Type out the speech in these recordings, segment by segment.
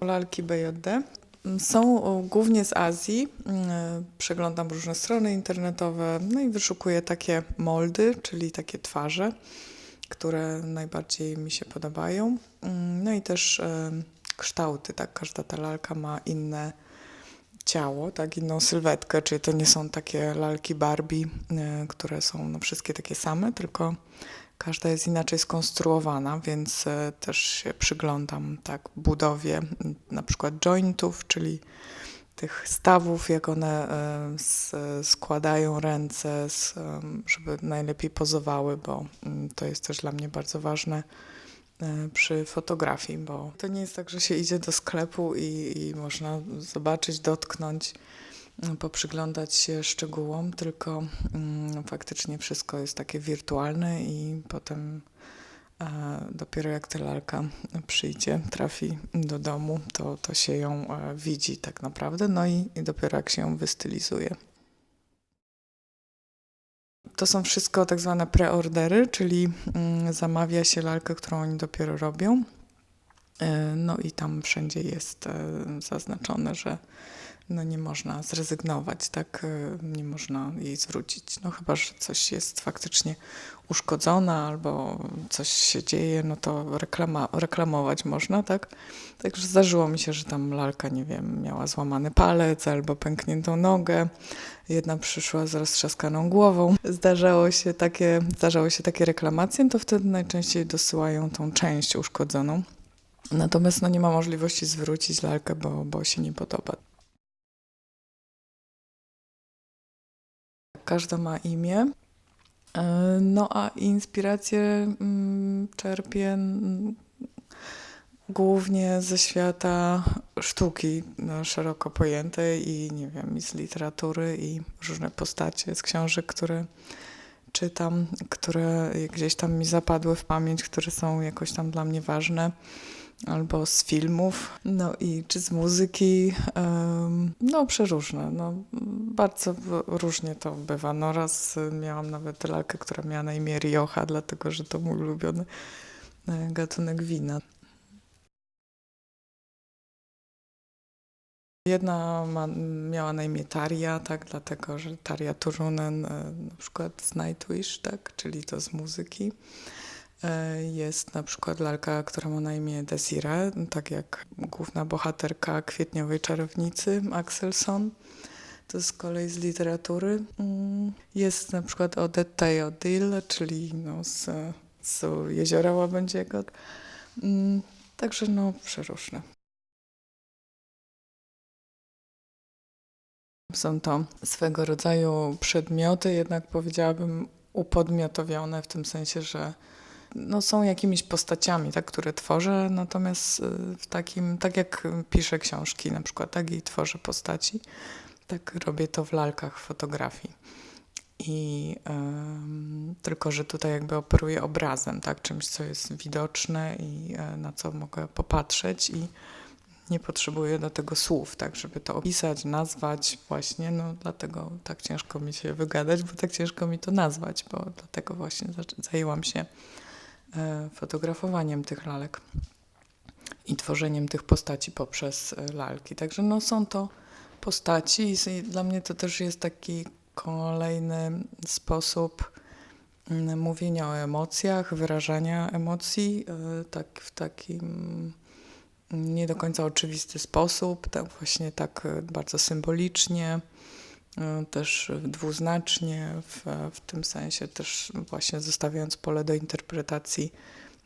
Lalki BJD są o, głównie z Azji. Mm, Przeglądam różne strony internetowe, no i wyszukuję takie moldy, czyli takie twarze, które najbardziej mi się podobają. Mm, No i też e, kształty, tak? Każda ta lalka ma inne ciało, tak? Inną sylwetkę, czyli to nie są takie lalki Barbie, e, które są no, wszystkie takie same, tylko każda jest inaczej skonstruowana, więc e, też się przyglądam tak budowie na przykład jointów, czyli tych stawów, jak one e, składają ręce, żeby najlepiej pozowały, bo to jest też dla mnie bardzo ważne e, przy fotografii, bo to nie jest tak, że się idzie do sklepu i, i można zobaczyć, dotknąć, poprzyglądać się szczegółom, tylko mm, faktycznie wszystko jest takie wirtualne i potem e, dopiero jak ta lalka przyjdzie, trafi do domu, to, to się ją e, widzi tak naprawdę, no i, i dopiero jak się ją wystylizuje. To są wszystko tak zwane preordery, czyli mm, zamawia się lalkę, którą oni dopiero robią. E, No i tam wszędzie jest zaznaczone, że no nie można zrezygnować, tak? E, Nie można jej zwrócić. No chyba, że coś jest faktycznie uszkodzone albo coś się dzieje, no to reklama, reklamować można, tak? Także zdarzyło mi się, że tam lalka, nie wiem, miała złamany palec albo pękniętą nogę. Jedna przyszła z roztrzaskaną głową. Zdarzało się takie, zdarzały się takie reklamacje, to wtedy najczęściej dosyłają tą część uszkodzoną. Natomiast no, nie ma możliwości zwrócić lalkę, bo, bo się nie podoba. Każda ma imię. E, No a inspirację mm, czerpię mm, głównie ze świata sztuki no, szeroko pojętej i nie wiem, i z literatury i różne postacie z książek, które czytam, które gdzieś tam mi zapadły w pamięć, które są jakoś tam dla mnie ważne. Albo z filmów, no i czy z muzyki, no przeróżne, no bardzo różnie to bywa. No raz miałam nawet lalkę, która miała na imię Rioja, dlatego że to mój ulubiony e, gatunek wina. Jedna ma, miała na imię Taria, tak, dlatego że Taria Turunen, e, na przykład z Nightwish, tak, czyli to z muzyki. E, Jest na przykład lalka, która ma na imię Desire, tak jak główna bohaterka Kwietniowej Czarownicy, Axelson. To z kolei z literatury. Mm, Jest na przykład Odette Odile, czyli no z, z Jeziora Łabędziego. Mm, Także no przeróżne. Są to swego rodzaju przedmioty, jednak powiedziałabym upodmiotowione w tym sensie, że no, są jakimiś postaciami, tak, które tworzę, natomiast y, w takim, tak jak piszę książki na przykład, tak i tworzę postaci, tak robię to w lalkach fotografii. I tylko, że tutaj jakby operuję obrazem, tak, czymś, co jest widoczne i e, na co mogę popatrzeć i nie potrzebuję do tego słów, tak, żeby to opisać, nazwać właśnie, no dlatego tak ciężko mi się wygadać, bo tak ciężko mi to nazwać, bo dlatego właśnie zajęłam się fotografowaniem tych lalek i tworzeniem tych postaci poprzez e, lalki. Także no są to postaci i dla mnie to też jest taki kolejny sposób mówienia o emocjach, wyrażania emocji, e, tak w takim nie do końca oczywisty sposób, tak właśnie tak e, bardzo symbolicznie, e, też dwuznacznie, w, w tym sensie też właśnie zostawiając pole do interpretacji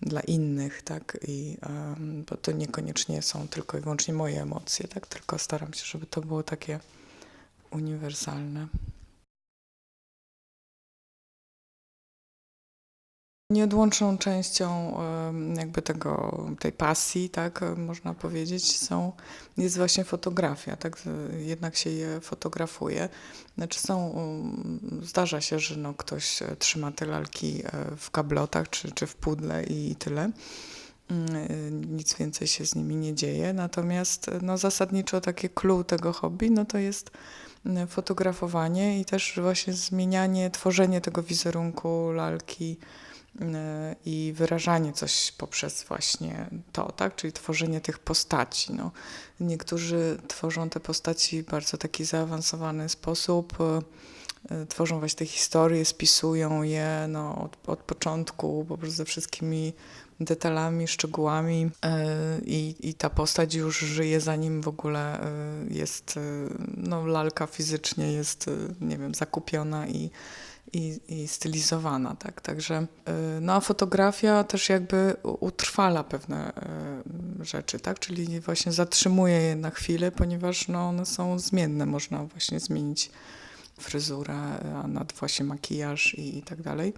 dla innych, tak, i bo to niekoniecznie są tylko i wyłącznie moje emocje, tak, tylko staram się, żeby to było takie uniwersalne. Nieodłączną częścią jakby tego, tej pasji, tak można powiedzieć, są, jest właśnie fotografia, tak, jednak się je fotografuje. Znaczy są, zdarza się, że no ktoś e, trzyma te lalki e, w kablotach czy, czy w pudle i tyle. Mm, e, Nic więcej się z nimi nie dzieje, natomiast no zasadniczo takie clue tego hobby, no to jest fotografowanie i też właśnie zmienianie, tworzenie tego wizerunku lalki i wyrażanie coś poprzez właśnie to, tak? Czyli tworzenie tych postaci. No. Niektórzy tworzą te postaci w bardzo taki zaawansowany sposób, e, e, tworzą właśnie te historie, spisują je no, od, od początku, po prostu ze wszystkimi detalami, szczegółami i, i ta postać już żyje zanim w ogóle jest, no lalka fizycznie jest, nie wiem, zakupiona i i, i stylizowana, tak. Także y, no a fotografia też jakby utrwala pewne y, rzeczy, tak, czyli właśnie zatrzymuje je na chwilę, ponieważ no, one są zmienne, można właśnie zmienić fryzurę, a nad właśnie makijaż i, i tak dalej,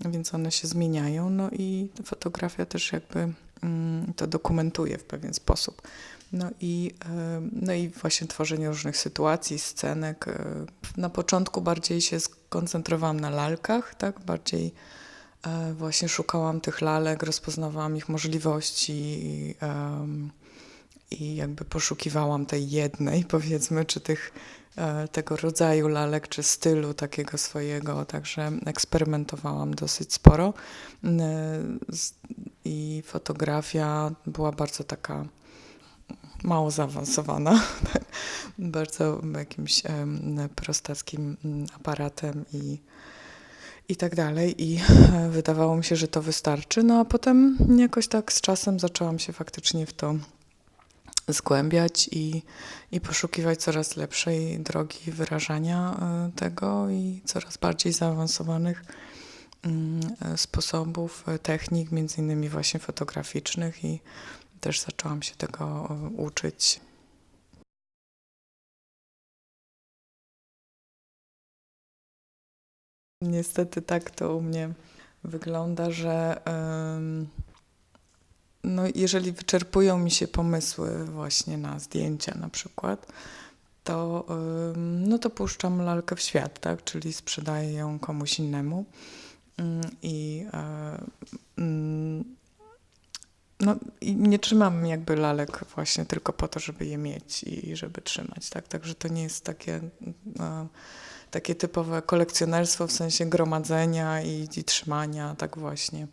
więc one się zmieniają, no i fotografia też jakby to dokumentuje w pewien sposób. No i, no i właśnie tworzenie różnych sytuacji, scenek. E, na początku bardziej się skoncentrowałam na lalkach, tak? Bardziej e, właśnie szukałam tych lalek, rozpoznawałam ich możliwości i, i jakby poszukiwałam tej jednej, powiedzmy, czy tych, e, tego rodzaju lalek, czy stylu takiego swojego, także eksperymentowałam dosyć sporo. I fotografia była bardzo taka mało zaawansowana, bardzo jakimś prostackim mm, aparatem i, i tak dalej. I e, wydawało mi się, że to wystarczy. No a potem jakoś tak z czasem zaczęłam się faktycznie w to zgłębiać i, i poszukiwać coraz lepszej drogi wyrażania e, tego i coraz bardziej zaawansowanych sposobów, technik, między innymi właśnie fotograficznych i też zaczęłam się tego e, uczyć. Niestety tak to u mnie wygląda, że no, jeżeli wyczerpują mi się pomysły właśnie na zdjęcia na przykład, to, no to puszczam lalkę w świat, tak? czyli sprzedaję ją komuś innemu. I e, mm, no i nie trzymam jakby lalek właśnie tylko po to, żeby je mieć i żeby trzymać, tak? Także to nie jest takie, no, takie typowe kolekcjonerstwo w sensie gromadzenia i, i trzymania, tak właśnie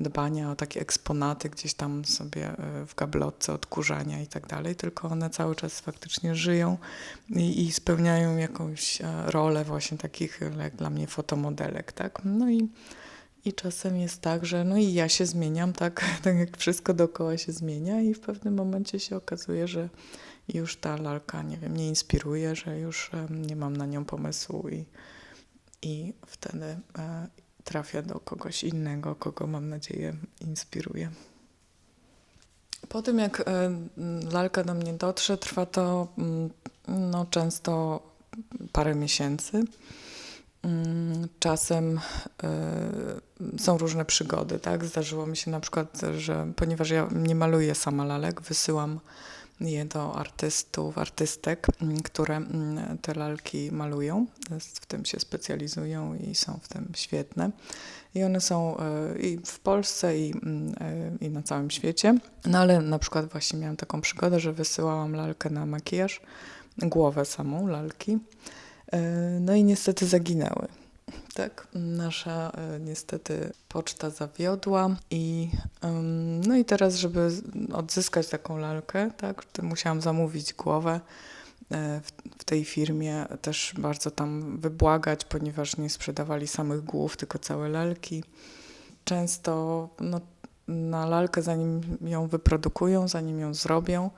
dbania o takie eksponaty gdzieś tam sobie e, w gablotce, odkurzania i tak dalej, tylko one cały czas faktycznie żyją i, i spełniają jakąś e, rolę właśnie takich jak dla mnie fotomodelek, tak? No i i czasem jest tak, że no i ja się zmieniam, tak, tak jak wszystko dookoła się zmienia i w pewnym momencie się okazuje, że już ta lalka, nie wiem, nie inspiruje, że już nie mam na nią pomysłu i, i wtedy e, trafia do kogoś innego, kogo mam nadzieję inspiruje. Po tym jak e, lalka do mnie dotrze, trwa to mm, no, często parę miesięcy. Mm, czasem y, są różne przygody, tak? Zdarzyło mi się na przykład, że ponieważ ja nie maluję sama lalek, wysyłam je do artystów, artystek, mm, które mm, te lalki malują, w tym się specjalizują i są w tym świetne. I one są y, i w Polsce, i, y, i na całym świecie. No ale na przykład właśnie miałam taką przygodę, że wysyłałam lalkę na makijaż, głowę samą lalki E, no i niestety zaginęły. Tak, nasza e, niestety poczta zawiodła i no i teraz, żeby odzyskać taką lalkę, tak, musiałam zamówić głowę e, w, tej firmie, też bardzo tam wybłagać, ponieważ nie sprzedawali samych głów, tylko całe lalki. Często no, na lalkę, zanim ją wyprodukują, zanim ją zrobią,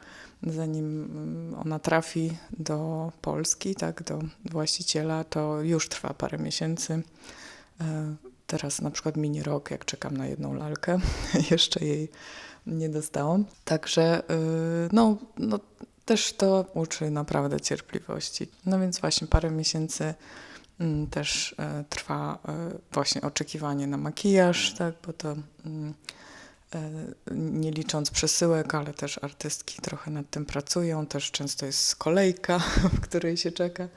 zanim mm, ona trafi do Polski, tak, do właściciela, to już trwa parę miesięcy. E, teraz na przykład mini rok, jak czekam na jedną lalkę, jeszcze jej nie dostałam. Także y, no, no, też to uczy naprawdę cierpliwości. No więc właśnie parę miesięcy mm, też e, trwa e, właśnie oczekiwanie na makijaż, tak, bo to mm, nie licząc przesyłek, ale też artystki trochę nad tym pracują. Też często jest kolejka, w której się czeka.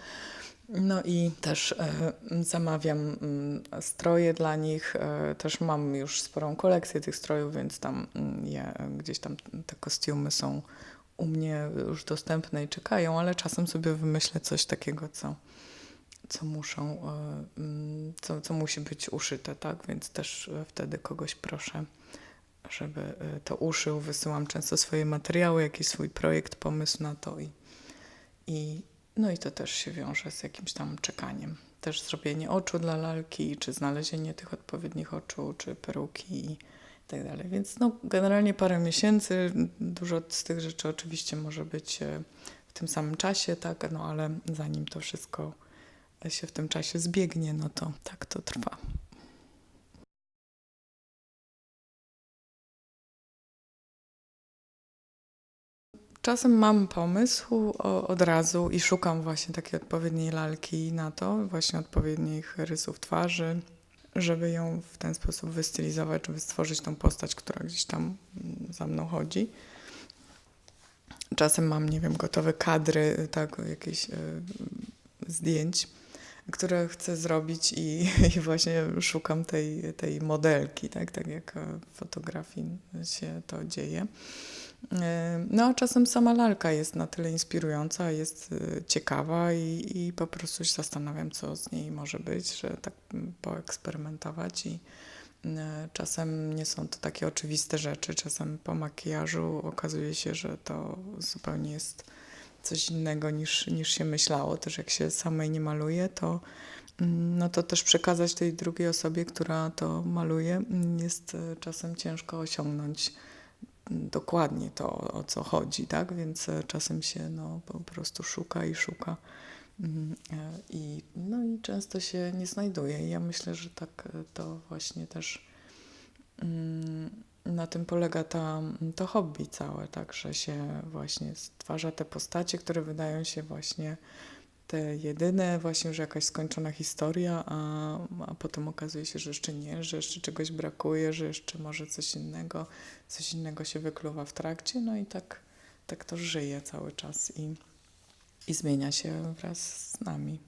No i też e, zamawiam mm, stroje dla nich. E, też mam już sporą kolekcję tych strojów, więc tam mm, je, gdzieś tam te kostiumy są u mnie już dostępne i czekają, ale czasem sobie wymyślę coś takiego, co, co muszą, e, mm, co, co musi być uszyte, tak? Więc też e, wtedy kogoś proszę, żeby e, to uszył. Wysyłam często swoje materiały, jakiś swój projekt, pomysł na to i, i no i to też się wiąże z jakimś tam czekaniem. Też zrobienie oczu dla lalki, czy znalezienie tych odpowiednich oczu, czy peruki i tak dalej. Więc no, generalnie parę miesięcy. Dużo z tych rzeczy oczywiście może być e, w tym samym czasie, tak, no ale zanim to wszystko się w tym czasie zbiegnie, no to tak to trwa. Czasem mam pomysł o, od razu i szukam właśnie takiej odpowiedniej lalki na to, właśnie odpowiednich rysów twarzy, żeby ją w ten sposób wystylizować, żeby stworzyć tą postać, która gdzieś tam mm, za mną chodzi. Czasem mam, nie wiem, gotowe kadry, tak, jakieś y, zdjęć, które chcę zrobić i, i właśnie szukam tej, tej modelki, tak, tak jak w fotografii się to dzieje. No a czasem sama lalka jest na tyle inspirująca, jest y, ciekawa i, i po prostu się zastanawiam, co z niej może być, że tak poeksperymentować i y, czasem nie są to takie oczywiste rzeczy, czasem po makijażu okazuje się, że to zupełnie jest coś innego niż, niż się myślało. Też jak się samej nie maluje, to mm, no to też przekazać tej drugiej osobie, która to maluje, mm, jest y, czasem ciężko osiągnąć dokładnie to, o co chodzi, tak? Więc e, czasem się no, po prostu szuka i szuka. Mm, e, I, no i często się nie znajduje. Ja myślę, że tak e, to właśnie też mm, na tym polega ta, to hobby całe, tak, że się właśnie stwarza te postacie, które wydają się właśnie te jedyne, właśnie, że jakaś skończona historia, a, a potem okazuje się, że jeszcze nie, że jeszcze czegoś brakuje, że jeszcze może coś innego, coś innego się wykluwa w trakcie, no i tak, tak to żyje cały czas i, i zmienia się wraz z nami.